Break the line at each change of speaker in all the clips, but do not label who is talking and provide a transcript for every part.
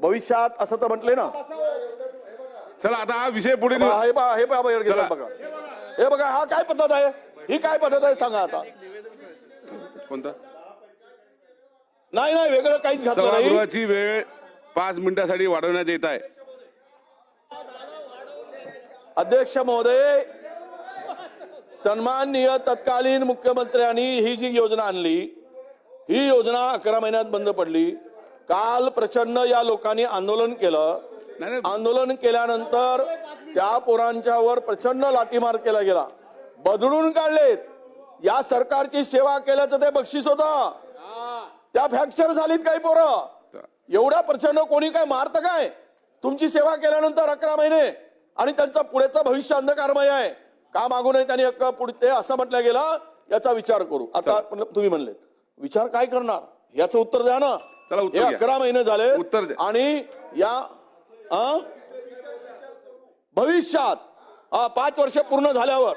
भविष्यात असं तर म्हटले ना.
चला आता हा विषय पुढे नेऊ.
बघा, हे बघा हे बघा बघा, हे बघा हा काय पद्धत आहे? ही काय पद्धत आहे सांगा आता.
कोणता?
नाही नाही वेगळं काहीच घातलं नाही.
सभागृहाची वेळ पाच मिनिटासाठी वाढवण्यात येत आहे.
अध्यक्ष महोदय सन्माननीय तत्कालीन मुख्यमंत्र्यांनी ही जी योजना आणली ही योजना अकरा महिन्यात बंद पडली. काल प्रचंड या लोकांनी आंदोलन केलं. आंदोलन केल्यानंतर त्या पोरांच्यावर प्रचंड लाठीमार केला गेला. बदलून काढलेत. या सरकारची सेवा केल्याचं ते बक्षीस होतं. त्या फ्रॅक्चर झालीत काही पोरं. एवढ्या प्रचंड कोणी काय मारतं काय? तुमची सेवा केल्यानंतर अकरा महिने आणि त्यांचं पुढेचं भविष्य अंधकारमय आहे. का मागू नये त्यांनी हक्क पुढे ते असं म्हटलं गेलं. याचा विचार करू. आता तुम्ही म्हणलेत. विचार काय करणार? याचं उत्तर द्या ना.
चला, उत्तर
हे. अकरा महिने झाले
उत्तर द्या.
आणि या अं? भविष्यात हा, पाच वर्ष पूर्ण झाल्यावर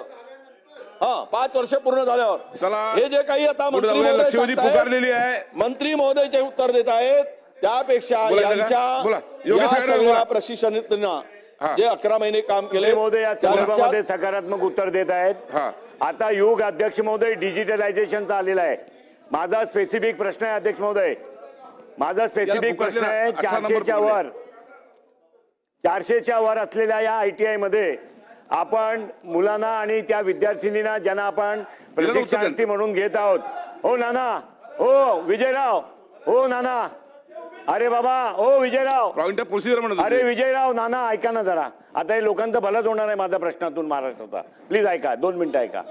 हा पाच वर्ष पूर्ण झाल्यावर
चला.
हे जे काही आता
पुढे
मंत्री
जाऊया.
महोदय
लक्षवेधी
सांगतायत,
पुकारलेली आहे.
मंत्री महोदय जे उत्तर देत आहेत त्यापेक्षा?
बोला.
यांच्या
योगेश
या
साहेब,
सगळ्या
बोला.
प्रशिक्षणार्थींना
हा.
जे अकरा महिने काम केले
महोदय या संदर्भामध्ये सकारात्मक उत्तर देत आहेत
हा.
आता युग अध्यक्ष महोदय डिजिटलायझेशनचा आलेला आहे माझा स्पेसिफिक प्रश्न आहे अध्यक्ष महोदय माझा स्पेसिफिक प्रश्न आहे चारशेच्या. वर. चारशेच्या वर असलेल्या या आय टी आयमध्ये आपण मुलांना आणि त्या विद्यार्थिनींना ज्यांना आपण प्रशिक्षणार्थी. म्हणून घेत आहोत. हो नाना. हो विजयराव. हो नाना. अरे बाबा. हो विजयराव.
प्रोसिजर
अरे. विजयराव नाना ऐका ना जरा. आता हे लोकांचं भलंच होणार आहे माझ्या प्रश्नातून महाराष्ट्राचा. प्लीज ऐका दोन मिनिटं ऐका.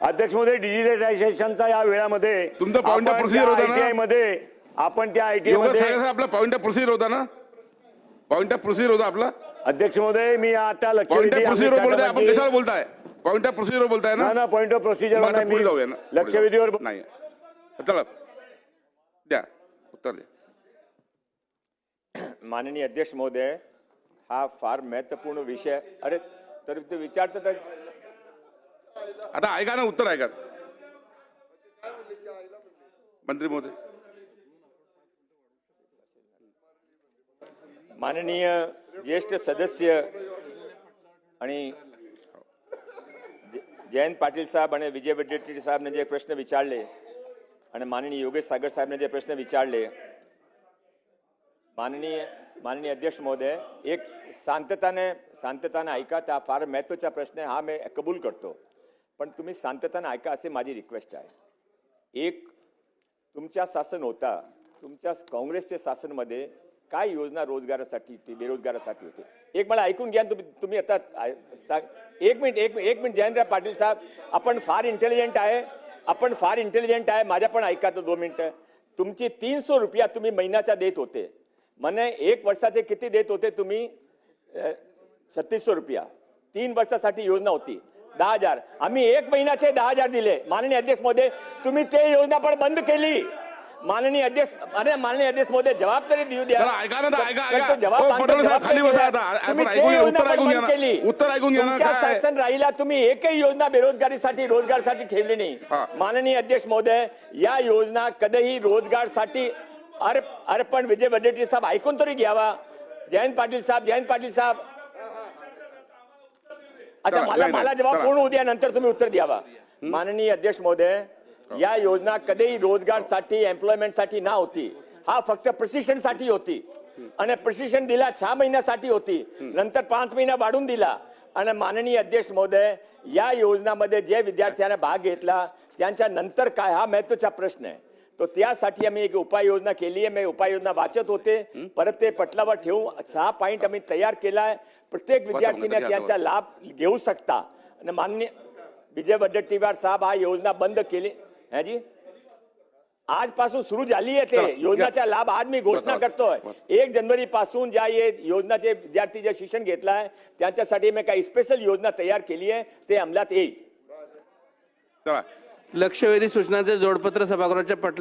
अध्यक्षमध्ये डिजिटलायझेशनच्या या वेळामध्ये
तुमचा
मध्ये आपण त्या
साहेब, आपला पॉइंट ऑफ प्रोसिजर होता ना? पॉइंट ऑफ प्रोसिजर होता आपला?
अध्यक्ष महोदय मी आता
पॉइंट
लक्षवेधी
ऑफ प्रोसिजर बोलताय आपण कशाला बोलताय? पॉइंट ऑफ प्रोसिजर बोलताय ना?
पॉइंट ऑफ प्रोसिजर लक्षवेधीवर.
नाही. चला. द्या. उत्तर द्या.
माननीय अध्यक्ष महोदय हा फार महत्त्वपूर्ण विषय. अरे तर ते विचारतं तर
आता ऐका ना उत्तर ऐका. मंत्री महोदय.
माननीय ज्येष्ठ सदस्य आणि जयंत पाटील साहेब आणि विजय वडेट्टी साहेबने जे प्रश्न विचारले आणि माननीय योगेश सागर साहेबने जे प्रश्न विचारले माननीय माननीय अध्यक्ष महोदय एक शांतताने शांतताने ऐका त्या फार महत्त्वाचा प्रश्न आहे हा मी कबूल करतो. पण तुम्ही शांतताने ऐका असे माझी रिक्वेस्ट आहे. एक तुमच्या शासन होता तुमच्या काँग्रेसच्या शासनमध्ये काय योजना रोजगारासाठी होती बेरोजगारासाठी होती? एक मला ऐकून घ्या तुम्ही तुम्ही आता एक मिनिट एक मिनिट एक मिनिट जयंतराव पाटील साहेब आपण फार इंटेलिजंट आहे आपण फार इंटेलिजंट आहे माझ्या पण ऐका तो दोन मिनिटं. तुमची तीनशे रुपया तुम्ही महिन्याचा देत होते. म्हणे एक वर्षाचे किती देत होते तुम्ही? छत्तीसशे रुपया. तीन वर्षासाठी योजना होती. दहा हजार. आम्ही एक महिन्याचे दहा हजार दिले. माननीय अध्यक्ष महोदय तुम्ही ते योजना पण बंद केली. माननीय अध्यक्ष अरे माननीय अध्यक्ष महोदय जबाब तरी देऊ द्या.
चला ऐका ना ऐका
पण तो
ऐका
जबाब
खाली बसा. आता. उत्तर ऐकून घ्या
केली.
ऐकून घ्या
शासन राहिला तुम्ही एकही योजना बेरोजगारीसाठी रोजगारसाठी ठेवली नाही. माननीय अध्यक्ष महोदय या योजना कधीही रोजगारसाठी अरे अरे पण विजय वडेट्टीवार साहेब ऐकून तरी घ्यावा. जयंत पाटील साहेब जयंत पाटील साहेब. अच्छा मला मला जवाब. पूर्ण उद्या नंतर तुम्ही उत्तर द्यावा. माननीय अध्यक्ष महोदय या योजना कधीही रोजगारसाठी एम्प्लॉयमेंटसाठी ना होती. हा फक्त प्रशिक्षणसाठी होती. आणि प्रशिक्षण दिला सहा महिन्यासाठी होती. नंतर पाच महिना वाढून दिला. आणि माननीय अध्यक्ष महोदय या योजनामध्ये जे विद्यार्थ्यांना भाग घेतला त्यांच्या नंतर काय हा महत्त्वाचा प्रश्न आहे. तो त्यासाठी आम्ही एक उपाययोजना केली आहे. मी उपाययोजना वाचत होते. परत ते पटलावर ठेवून सहा पॉईंट आम्ही तयार केलाय. प्रत्येक विद्यार्थीने त्यांचा लाभ घेऊ शकता. आणि माननीय विजय वडेट्टीवार साहेब हा योजना बंद केली. है जी? आजपासून सुरू झाली आहे ते. योजनाचा लाभ आज मी घोषणा करतोय. एक जानेवारी पासून ज्या योजनाचे विद्यार्थी जे शिक्षण घेतलाय त्यांच्यासाठी मी काही स्पेशल योजना तयार केली आहे. ते अंमलात येईल.
चला.
लक्षवेधी सूचनांचे जोडपत्र सभागृहाच्या पटला